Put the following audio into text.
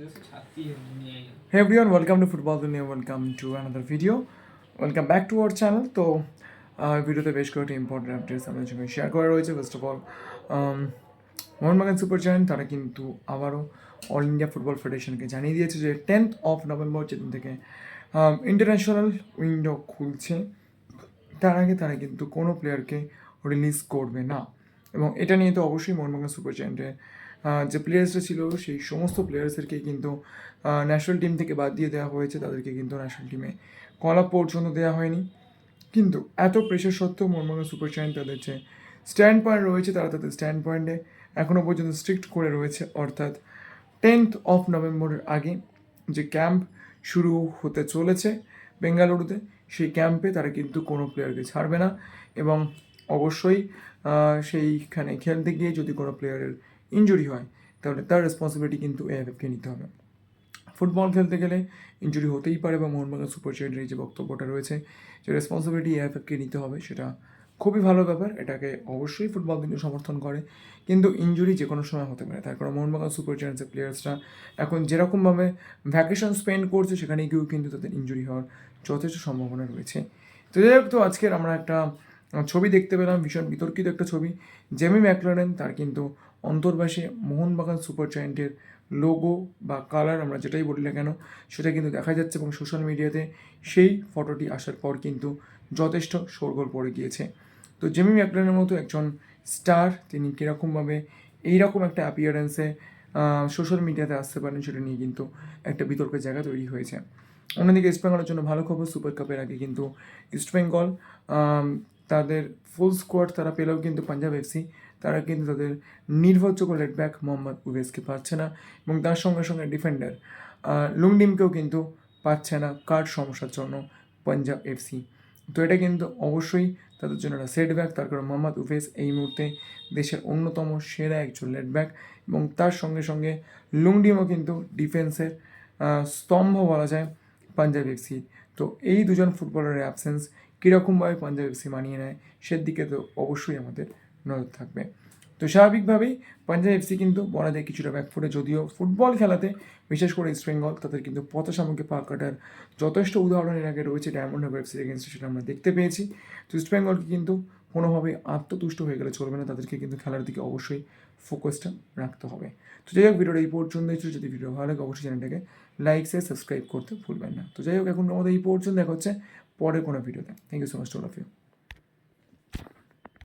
Hey everyone, welcome to Football Dunia, welcome to another video. Welcome back to our channel. তো ভিডিওতে বেশ কয়েকটি important updates আমাদের সঙ্গে শেয়ার করা রয়েছে first of all Mohun Bagan Super Giant তারা কিন্তু আবারও অল ইন্ডিয়া ফুটবল ফেডারেশনকে জানিয়ে দিয়েছে যে টেন্থ অফ নভেম্বর যেদিন থেকে ইন্টারন্যাশনাল উইন্ডো খুলছে তার আগে তারা কিন্তু কোনো প্লেয়ারকে রিলিজ করবে না এবং এটা নিয়ে তো অবশ্যই মোহনবাগান সুপার জায়ান্টের আহ, যে প্লেয়ার্সরা ছিল সেই সমস্ত প্লেয়ার্সদেরকে কিন্তু ন্যাশনাল টিম থেকে বাদ দিয়ে দেওয়া হয়েছে। তাদেরকে কিন্তু ন্যাশনাল টিমে কল আপ পর্যন্ত দেওয়া হয়নি। কিন্তু এত প্রেশার সত্ত্বেও মোহনবাগান সুপার জায়ান্ট তাদের যে স্ট্যান্ড পয়েন্ট রয়েছে তারা তাদের স্ট্যান্ড পয়েন্টে এখনও পর্যন্ত স্ট্রিক্ট করে রয়েছে। অর্থাৎ টেন্থ অফ নভেম্বরের আগে যে ক্যাম্প শুরু হতে চলেছে বেঙ্গালুরুতে সেই ক্যাম্পে তারা কিন্তু কোনো প্লেয়ারকে ছাড়বে না। এবং অবশ্যই সেইখানে খেলতে গিয়ে যদি কোনো প্লেয়ারের ইনজুরি হয়, তাহলে তার রেসপন্সিবিলিটি কিন্তু এএফএফকে নিতে হবে। ফুটবল খেলতে গেলে ইনজুরি হতেই পারে বা মোহনবাগান সুপার জায়ান্টের যে বক্তব্যটা রয়েছে, যে রেসপন্সিবিলিটি এএফএফকে নিতে হবে, সেটা খুবই ভালো ব্যাপার, এটাকে অবশ্যই ফুটবল কিন্তু সমর্থন করে। কিন্তু ইনজুরি যে কোনো সময় হতে পারে, তার কারণ মোহনবাগান সুপার জায়ান্টসের প্লেয়ার্সরা এখন যেরকমভাবে ভ্যাকেশন স্পেন্ড করছে, সেখানে গিয়েও কিন্তু তাদের ইনজুরি হওয়ার যথেষ্ট সম্ভাবনা রয়েছে। তো যাই হোক, তো আজকের আমরা একটা ছবি দেখতে পেলাম, ভীষণ বিতর্কিত একটা ছবি। জেমি ম্যাকলারেন তার কিন্তু অন্তর্বাসে মোহনবাগান সুপার জায়ান্টের লোগো বা কালার আমরা যেটাই বলি না কেন, সেটা কিন্তু দেখা যাচ্ছে এবং সোশ্যাল মিডিয়াতে সেই ফটোটি আসার পর কিন্তু যথেষ্ট শোরগোল পড়ে গিয়েছে। তো জেমি ম্যাকলারের মতো একজন স্টার তিনি কীরকমভাবে এইরকম একটা অ্যাপিয়ারেন্সে সোশ্যাল মিডিয়াতে আসতে পারেন, সেটা নিয়ে কিন্তু একটা বিতর্কের জায়গা তৈরি হয়েছে। অন্যদিকে ইস্টবেঙ্গলের জন্য ভালো খবর সুপার কাপের আগে কিন্তু ইস্টবেঙ্গল তাদের ফুল স্কোয়াড তারা পেলেও কিন্তু পাঞ্জাব এফসি তারা কিন্তু তাদের নির্ভরযোগ্য লেট ব্যাক মোহাম্মদ উভেসকে পাচ্ছে না এবং তার সঙ্গে সঙ্গে ডিফেন্ডার লুংডিমকেও কিন্তু পাচ্ছে না। কার সমস্যার জন্য পাঞ্জাব এফসি তো এটা কিন্তু অবশ্যই তাদের জন্য একটা সেটব্যাক তার কারণ মোহাম্মদ উভেস এই মুহূর্তে দেশের অন্যতম সেরা একজন লেট ব্যাক এবং তার সঙ্গে সঙ্গে লুংডিমও কিন্তু ডিফেন্সের স্তম্ভ বলা যায় পাঞ্জাব এফসি তো এই দুজন ফুটবলারের অ্যাবসেন্স কীরকমভাবে পাঞ্জাব এফসি মানিয়ে নেয়, সেদিকে তো অবশ্যই আমাদের নজর থাকবে। তো স্বাভাবিকভাবেই পাঞ্জাব এফসি কিন্তু বলা যায় কিছুটা ব্যাকফুটে যদিও ফুটবল খেলাতে, বিশেষ করে ইস্ট বেঙ্গল তাদের কিন্তু পথ সামগ্রী পা কাটার যথেষ্ট উদাহরণ এর আগে রয়েছে ডায়মন্ড হার্বার এফসির এগেনস্টে সেটা আমরা দেখতে পেয়েছি। তো ইস্ট বেঙ্গলকে কিন্তু কোনোভাবে আত্মতুষ্ট হয়ে গেলে চলবে না। তাদেরকে কিন্তু খেলার দিকে অবশ্যই ফোকাসটা রাখতে হবে। তো যাই হোক, ভিডিওটা এই পর্যন্তই ছিল। যদি ভিডিও ভালো লাগে, অবশ্যই চ্যানেলটাকে লাইক শেয়ার সাবস্ক্রাইব করতে ভুলবেন না। তো যাই হোক, এখন আমাদের এই পর্যন্ত দেখা হচ্ছে পরে কোনো ভিডিওতে। Thank you so much all of you